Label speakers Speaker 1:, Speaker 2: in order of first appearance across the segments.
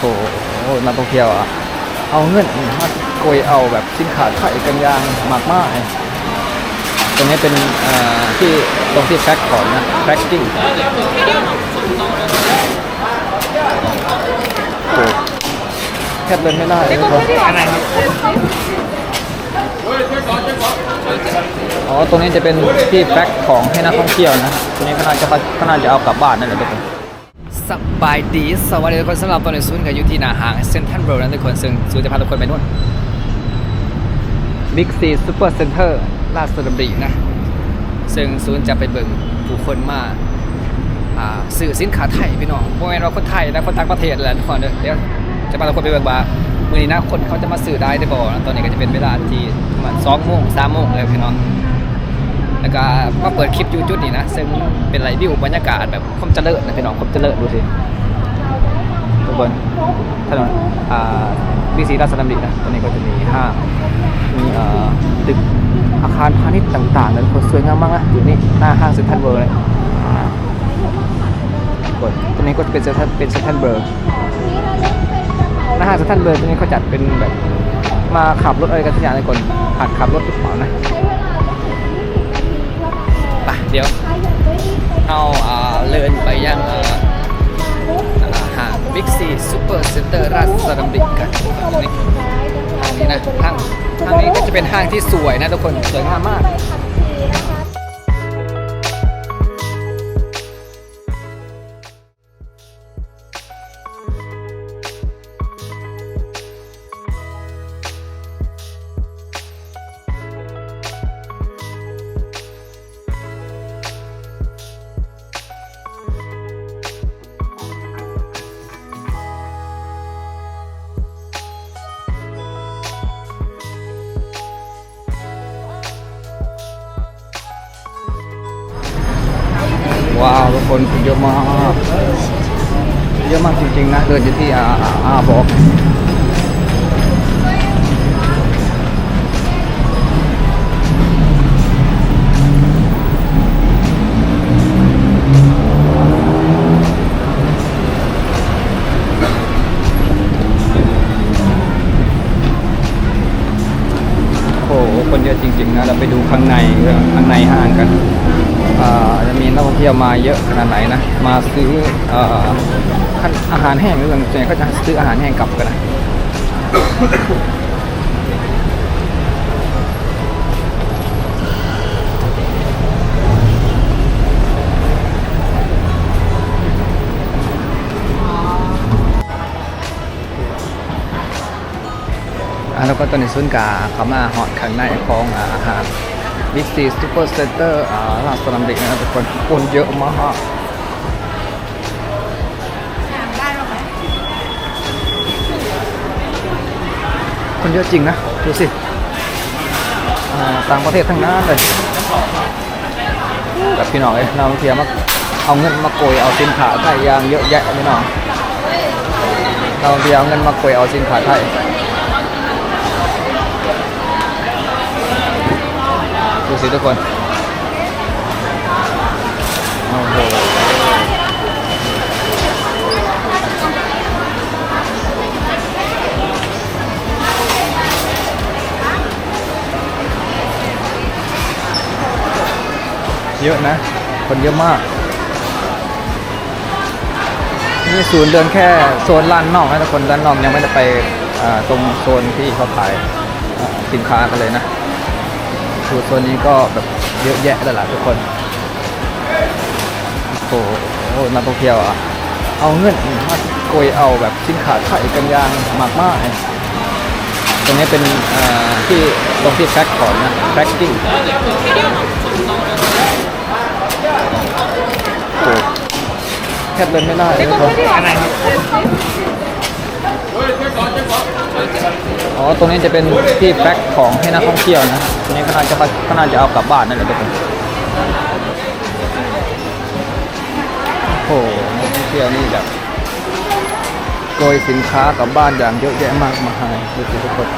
Speaker 1: โหนักท่องเที่ยวอะเอาเงินมาโกยเอาแบบสินค้าไทยกันยางมากมายตรงนี้เป็นที่ตรงที่แพ็คของนะแพ็คกิ้งโอ้แทบเดินไม่ได้เลยครับอ๋อ ตรงนี้จะเป็นที่แพ็คของให้นักท่องเที่ยวนะ ตรงนี้ก็น่าจะก็น่าจะเอากลับบ้านนั่นแหละทุกคน สบายดี สวัสดีทุกคนสำหรับตอนนี้ซูนกับยูทีนาหางเซ็นทรัลเวิลด์นะทุกคนซึ่งซูนจะพาทุกคนไปนู่นบิ๊กซีซูเปอร์เซ็นเตอร์ลาดสระบุรีนะ ซึ่งซูนจะไปเบิ่งผู้คนมาสื่อสินค้าไทยพี่น้องโมเมนว่าคนไทยนะคนต่างประเทศแหละทุกคนเดี๋ยวจะพาทุกคนไปเบิ่งว่ามือนี้นะคนเขาจะมาสื่อได้ได้บ่นะตอนนี้ก็จะเป็นเวลาที่ประมาณสองโมงสามโมงเลยพี่น้อง แล้วก็มาเปิดคลิปอยู่จุดนี้นะ ซึ่งเป็นไรวิวบรรยากาศแบบคมเจริญนะพี่น้องคมเจริญดูสิทุกคนถนนอ่าบีซีราชดำรินะตอนนี้ก็จะมีห้างมีเอ่อตึกอาคารพาณิชย์ต่างๆนะทุกคนสวยงามมากนะจุดนี้หน้าห้างเซ็นทรัลเวิร์เลยกคนตรงนี้ก็เป็นเซ็นทรัลเป็นเซ็นทรัลเวิร์หน้าห้างเซ็นทรัลเวิร์ตรงนี้เขาจัดเป็นแบบมาขับรถอะไรกันทุกอย่างเลยคนหัดขับรถทุกเปล่านะ เดี๋ยวเอาเลินไปยังอาห้างบิ๊กซีซูเปอร์เซ็นเตอร์ราชดำริกันตรงนี้ทางนี้นะห้างทางนี้ก็จะเป็นห้างที่สวยนะทุกคนสวยงามมาก คนเยอะมาก เยอะมากจริงๆนะ เดินอยู่ที่อาอาอาบอก มาเยอะขนาดไหนนะ มาซื้อออาหารแห้งหรือส่วนใหญ่ก็จะซื้ออาหารแห้งกลับกันนะแล้วก็ตอนนี้ซุนกาเขามาหอดข้างในของอาหาร บิ๊กซีซูเปอร์เซ็นเตอร์อ่าลาดสลัมดิกนะครับทุกคนคนเยอะมากคนเยอะจริงนะ ดูสิต่างประเทศทั้งนั้นเลยกับพี่น้องเอ้ยเราเทียมาเอาเงินมาโกยเอาสินค้าไทยอย่างเยอะแยะพี่น้องเราเทียเอาเงินมาโกยเอาสินค้าไทย สิทุกคนโอ้โหเยอะนะ คนเยอะมาก นี่ศูนย์เดินแค่โซนลานนอกนะทุกคนลานนอกยังไม่ได้ไปตรงโซนที่เขาขายสินค้ากันเลยนะ สูตัวนี้ก็แบบเยอะแยะเลยล่ะทุกคนโอ้โหนักท่องเที่ยวอะ เอาเงินมาโกยเอาแบบสินค้าไทยกันยางมากมายตรงนี้เป็นที่ตรงที่แพ็คของนะแพ็คกิ้งแทบเดินไม่ได้เลยทุกคน อ๋อ ตรงนี้จะเป็นที่แพ็คของให้นักท่องเที่ยวนะตรงนี้ก็น่าจะก็น่าจะเอากลับบ้านนั่นแหละทุกคนโอ้โหนักท่องเที่ยวนี่แบบโกยสินค้ากลับบ้านอย่างเยอะแยะมากมายดูสิทุกคน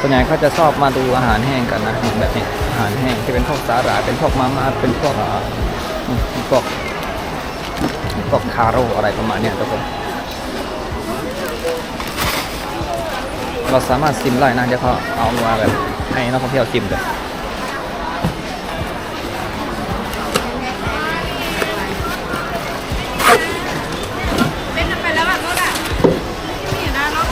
Speaker 1: ส่วนใหญ่เขาจะชอบมาดูอาหารแห้งกันนะแบบนี้อาหารแห้งที่เป็นพวกสาหร่ายเป็นพวกมาม่าเป็นพวกอ่าอืมพวกพวกคาโรอะไรประมาณเนี้ยทุกคน เราสามารถซิมได้นะเดี๋ยวเขาเอามาแบบให้นักท่องเที่ยวซิมเลย
Speaker 2: เป็นไปแล้วแบบนู้นอะนี่นะเนาะ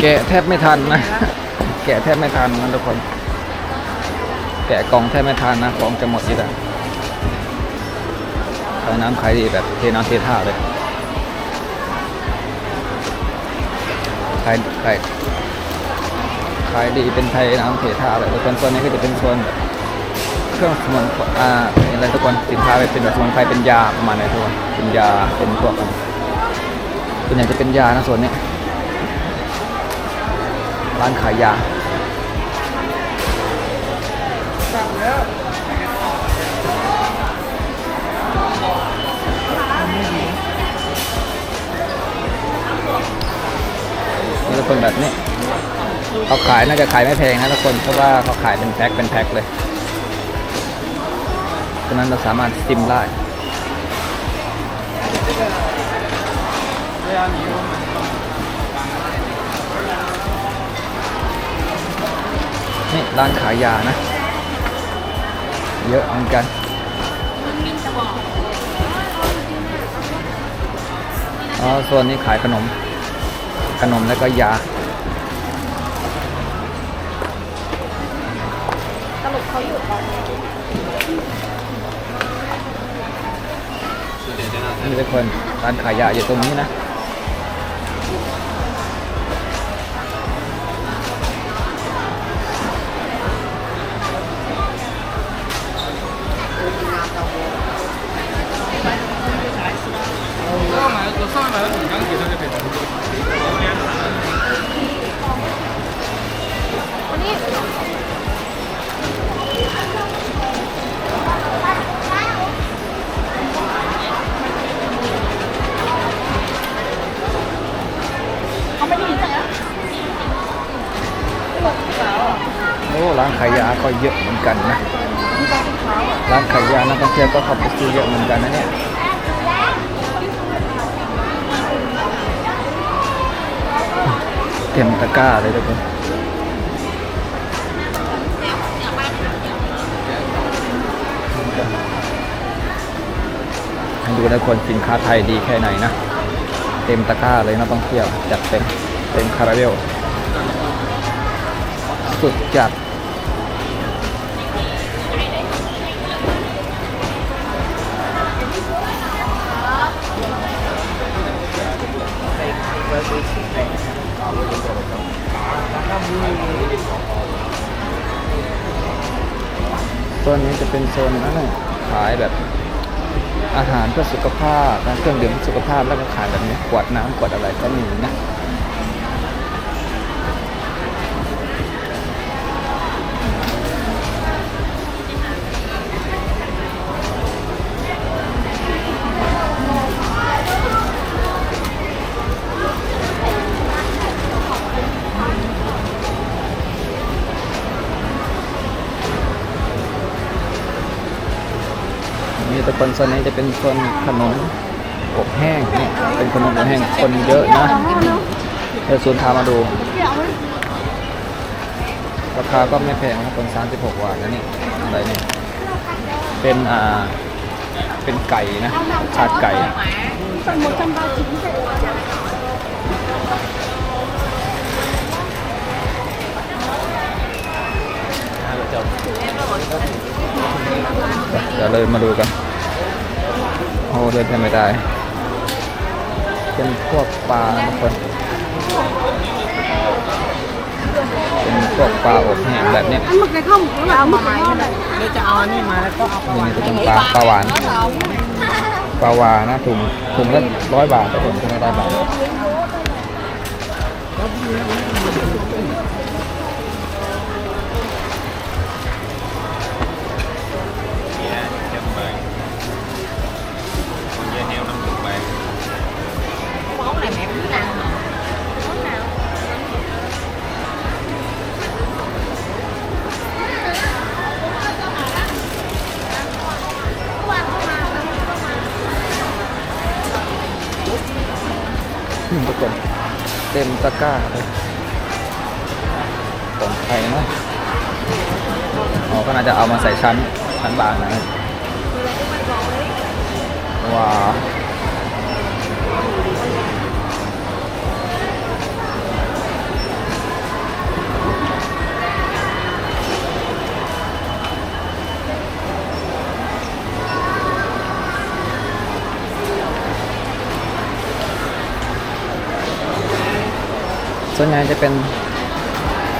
Speaker 1: แกะแทบไม่ทันนะ แกะแทบไม่ทันนะทุกคน แกะกล่องแทบไม่ทันนะของจะหมดอยู่แล้วขายน้ำขายดีแบบเทน้ำเทท่าเลย ขายขายขายดีเป็นไทยน้ำเททาเลยทุกคนส่วนนี้ก็จะเป็นส่วนเครื่องสมุนไพรอ่าอะไรทุกคนสินค้าเป็นแบบสมุนไพรเป็นยาประมาณนี้ทุกคนเป็นยาเป็นพวกส่วนใหญ่จะเป็นยานะส่วนนี้ร้านขายยา คนแบบนี้เขาขายน่าจะขายไม่แพงนะทุกคนเพราะว่าเขาขายเป็นแพ็คเป็นแพ็คเลยฉะนั้นเราสามารถซิมได้นี่ร้านขายยานะ เยอะเหมือนกันอ๋อส่วนนี้ขายขนม ขนมแล้วก็ยา
Speaker 2: สรุปเขาอยู่ตอนนี้
Speaker 1: นี่ทุกคนร้านขายยาอยู่ตรงนี้นะ ร้านขายยาก็เยอะเหมือนกันนะ ร้านขายยานักท่องเที่ยวก็เข้าไปซื้อเยอะเหมือนกันนะเนี่ยเต็มตะกร้าเลยทุกคนดูนะคนสินค้าไทยดีแค่ไหนนะ เต็มตะกร้าเลยนักท่องเที่ยว จัดเต็ม เต็มคาราเบลสุดจัด ตัวนี้จะเป็นโซนนั่นน่ะขายแบบอาหารเพื่อสุขภาพนะเครื่องดื่มเพื่อสุขภาพแล้วก็ขายแบบนี้ขวดน้ำขวดอะไรก็มีนะ นี่แต่คนโซนนี้จะเป็นโซนขนมอบแห้งเนี่ยเป็นขนมอบแห้งคนเยอะนะเดี๋ยวซูนพามาดูราคาก็ไม่แพงนะคน36บาทนะนี่อะไรเนี่ยเป็นอ่าเป็นไก่นะชาไก่
Speaker 2: เป็นหมดกันบาจิ๋ว
Speaker 1: เดี๋ยวเลยมาดูกัน โอ้เดินไปไม่ได้ เป็นพวกปลาทุกคนเป็นพวกปลาอบแห้งแบบเนี้ย
Speaker 2: อันหมึกในข้าวหมกแล้วหมึกในข้าวแบบ
Speaker 3: เราจะเอาอันนี้มาแล้วก็เอา
Speaker 1: นี่จะเป็นปลาปลาหวานปลาวานะถุงถุงละร้อยบาทแต่ผมถุงละร้อยบาท ทุกคนเต็มตะกร้าเลยของไทยนะอ๋อก็น่าจะเอามาใส่ชั้นชั้นบางนะว้าว ส่วนใหญ่จะเป็น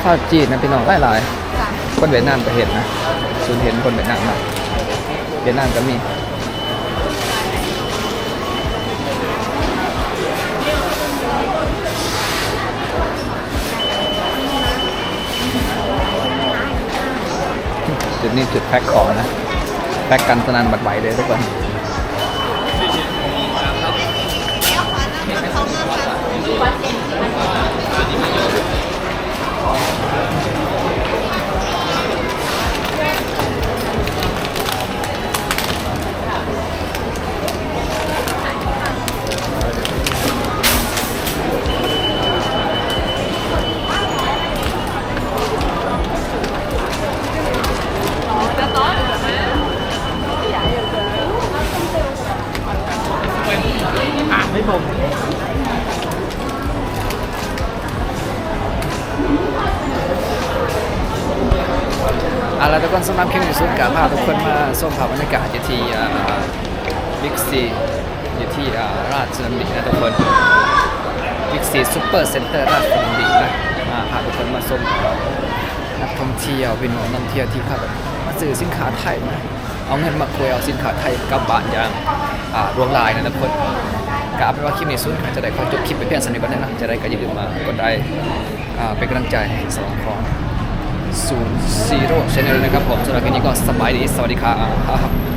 Speaker 1: ข้าวจีนนะพี่น้องหลายๆคนเวียดนามก็เห็นนะส่วนเห็นคนเวียดนามนะเวียดนามก็มีจุดนี้จุดแพ็คของนะ แพ็คกันสนันบัดไหวเลยทุกคน
Speaker 3: ไม่ผม
Speaker 1: อะทุกคนสำหรับคลิปนี้สุดกับพาทุกคนมาส้มภาพบรรยากาศอยู่ที่บิ๊กซีอยู่ที่ราชดำรินะทุกคนบิ๊กซีซูเปอร์เซ็นเตอร์ราชดำรินะอ่าพาทุกคนมาส้มนักท่องเที่ยวเป็นหมอนักท่องเที่ยวที่เขาแบมาซื้อสินค้าไทยนะเอาเงินมาคุยเอาสินค้าไทยกลับบ้านอย่างอ่ารวงลายนะทุกคน ก็เอาเป็นว่าคลิปนี้สุดจะได้ขอจบคลิปไปเพียงสนิทก่อนนะจะได้ก็อย่าลืมมากดไลค์เป็นกำลังใจให้สองของศูนย์ซีโร่ชแนลนะครับผมสำหรับคลิปนี้ก็สบายดีสวัสดีครับ